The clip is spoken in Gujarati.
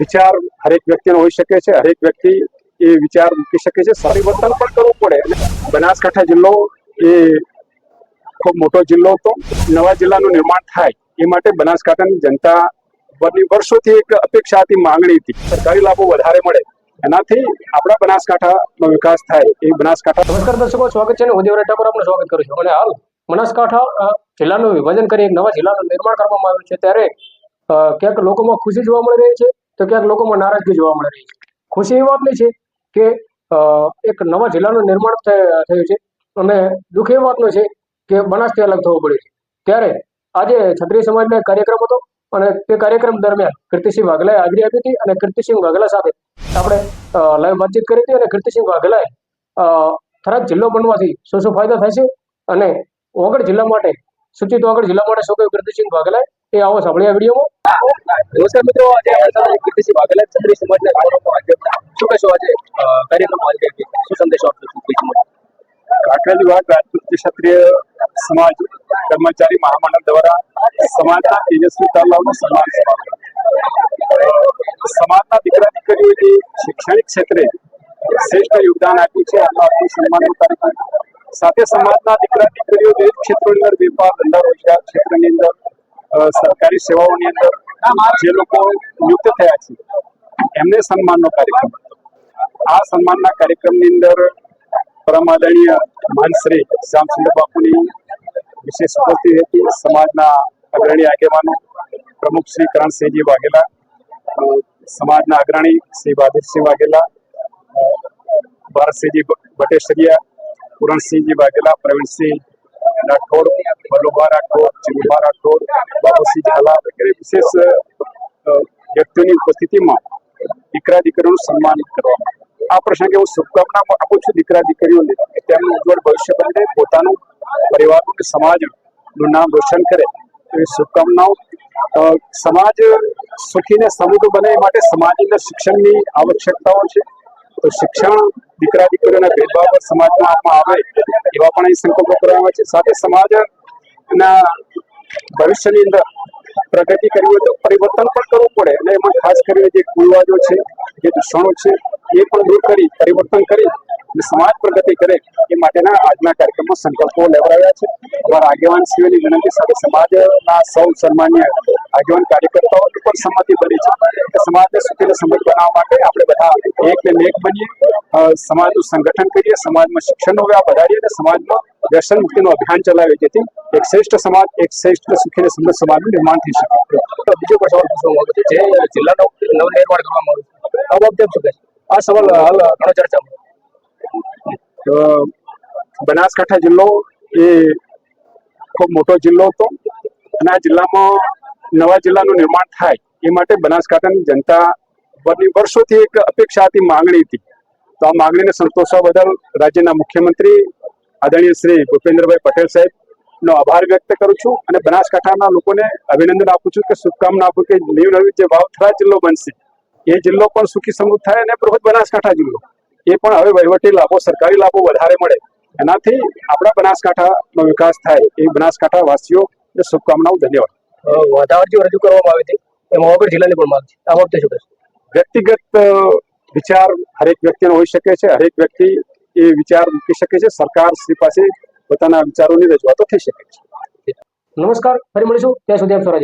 વિચાર હરેક વ્યક્તિનો હોઈ શકે છે. હરેક વ્યક્તિ એ વિચાર મૂકી શકે છે. પરિવર્તન પણ કરવું પડે. બનાસકાંઠા જિલ્લો એ ખૂબ મોટો જિલ્લો હતો. નવા જિલ્લાનું નિર્માણ થાય એ માટે બનાસકાંઠાની જનતા બધી વર્ષોથી એક અપેક્ષા હતી, માંગણી હતી. સરકારી લાભો વધારે મળે. એનાથી આપણા બનાસકાંઠાનો વિકાસ થાય. એ બનાસકાંઠા નમસ્કાર દર્શકો, સ્વાગત છે હું દેવરાજ ઠાકોર આપનું સ્વાગત કરું છું. અને હાલ બનાસકાંઠા જિલ્લાનું વિભાજન કરી એક નવા જિલ્લાનું નિર્માણ કરવામાં આવ્યું છે. ત્યારે ક્યાંક લોકોમાં ખુશી જોવા મળી રહી છે, તો ક્યાંક લોકોમાં નારાજગી જોવા મળી રહી છે. ખુશી એ વાતની છે કે એક નવા જિલ્લાનું નિર્માણ થયું છે અને દુઃખ એ વાતનો છે કે બનાસથી અલગ થવું પડ્યું છે. ત્યારે આજે ક્ષત્રિય સમાજનો એક કાર્યક્રમ હતો અને તે કાર્યક્રમ દરમિયાન કીર્તિસિંહ વાઘલાએ હાજરી આપી હતી અને કીર્તિસિંહ વાઘલા સાથે આપણે લાઈવ વાતચીત કરી હતી અને કીર્તિસિંહ વાઘલાએ થરાદ જિલ્લો બનવાથી શું શું ફાયદા છે અને વગર જિલ્લા માટે, સૂચિત વગર જિલ્લા માટે શું કહ્યું કીર્તિસિંહ વાઘેલાએ? એ આવો સાંભળ્યા વિડીયોમાં નમસ્કાર મિત્રો આજે કીર્તિસિંહ વાઘેલા ક્ષત્રિય સમાજના ગૌરવમાં આગળ શું કહેશો આજે? અ, કાર્યક્રમ આજે શું સંદેશો આપશો કાઠિયાવાડી વાત રાજપૂત ક્ષત્રિય સમાજ કર્મચારી મહામંડળ દ્વારા સમાજના તેજસ્વી તાલાઓનું સન્માન સમાપ્ત સમાજના દીકરા દીકરીઓ શૈક્ષણિક ક્ષેત્રે શ્રેષ્ઠ યોગદાન આપ્યું છે. આ આપણું સન્માનનો કાર્યક્રમ સાથે સમાજના દીકરા દીકરીઓ વિવિધ ક્ષેત્રોની અંદર વેપાર ધંધા રોજગાર ક્ષેત્રની અંદર સરકારી સેવાઓની અંદર જે લોકો નિયુક્ત થયા છે, એમને સન્માનનો કાર્યક્રમ આ સન્માનના કાર્યક્રમની અંદર પરમ માનશ્રી શ્યામચંદ્ર બાપુની વિશેષ ઉપસ્થિતિ હતી. સમાજના અગ્રણી આગેવાનો, પ્રમુખ શ્રી કરણસિંહજી વાઘેલા સમાજના અગ્રણી શ્રી બહાદુરસિંહ વાઘેલા ભારતસિંહજી ભટેશ્વરિયા પૂરણસિંહજી વાઘેલા, પ્રવીણસિંહ રાઠોડ વલ્લુભા રાઠોડ ચિમુભા રાઠોડ બાબુસિંહ ઝાલા વગેરે. વિશેષ વ્યક્તિઓની ઉપસ્થિતિમાં દીકરા દીકરીઓનું સન્માન કરવામાં. આ પ્રસંગે હું શુભકામના આપું છું દીકરા દીકરીઓને કે તેમનું ઉજ્જવળ ભવિષ્ય બને, પોતાનું પરિવારનું કે સમાજનું નામ રોશન કરે. એવી શુભકામનાઓ સમાજ સુખી ને સમૃદ્ધ બને માટે સમાજની શિક્ષણની આવશ્યકતાઓ છે. તો શિક્ષણ દીકરા દીકરીઓના ભેદભાવ સમાજમાં આપવામાં આવે, એવા પણ અહીં સંકલ્પો કરવામાં છે. સાથે સમાજના ભવિષ્યની અંદર પ્રગતિ કરવી હોય તો પરિવર્તન પણ કરવું પડે. અને એમાં ખાસ કરીને જે કુરિવાજો છે, જે દૂષણો છે, એ પણ દૂર કરી, પરિવર્તન કરી સમાજ પ્રગતિ કરે એ માટેના આજના કાર્યક્રમમાં સંકલ્પો લેવડાવ્યા છે. અમારા આગેવાન શ્રીઓની વિનંતી સાથે સમાજના સૌ સન્માન્ય આગેવાન કાર્યકર્તાઓની પણ સંમતિ બની છે કે સમાજને સુખીને સમૃદ્ધ બનાવવા માટે આપણે બધા એક ને એક બનીએ. સમાજનું સંગઠન કરીએ સમાજમાં શિક્ષણનો વ્યાપ વધારીએ અને સમાજમાં વ્યસન મુક્તિનું અભિયાન ચલાવીએ જેથી એક શ્રેષ્ઠ સમાજ એક શ્રેષ્ઠ સુખી અને સમૃદ્ધ સમાજનું નિર્માણ થઈ શકે. તો બીજો સવાલ પૂછવા માંગુ છું જે જિલ્લાનો નવનિર્માણ કરવામાં આવ્યું આ બાબતે શું આ સવાલ હાલ ઘણો ચર્ચામાં. બનાસકાંઠા જિલ્લો એ ખૂબ મોટો જિલ્લો હતો અને આ જિલ્લામાં નવા જિલ્લાનું નિર્માણ થાય એ માટે બનાસકાંઠાની જનતા પરની વર્ષોથી એક અપેક્ષા હતી, માંગણી હતી. તો આ માંગણીને સંતોષવા બદલ રાજ્યના મુખ્યમંત્રી આદરણીય શ્રી ભૂપેન્દ્રભાઈ પટેલ સાહેબ નો આભાર વ્યક્ત કરું છું અને બનાસકાંઠાના લોકોને અભિનંદન આપું છું કે શુભકામના આપું કે નવી નવી જે વાવથરા જિલ્લો બનશે, એ જિલ્લો પણ સુખી સમૃદ્ધ થાય અને બૃહદ બનાસકાંઠા જિલ્લો. એ પણ હવે વહીવટી લાભો સરકારી લાભો વધારે મળે એનાથી આપણા બનાસકાંઠાનો વિકાસ થાય. એ બનાસકાંઠા વાસીઓ શુભકામનાઓ ધન્યવાદ. અ, રજૂ કરવામાં આવી હતી. એમાં વગર જિલ્લાની પણ માંગ છે. આ વખતે શું કહેશો? વ્યક્તિગત વિચાર હરેક વ્યક્તિનો હોઈ શકે છે. હરેક વ્યક્તિ એ વિચાર મૂકી શકે છે. સરકાર શ્રી પાસે પોતાના વિચારોની રજૂઆતો થઈ શકે છે. નમસ્કાર. ફરી મળીશું. ત્યાં સુધી આપ સ્વરાજી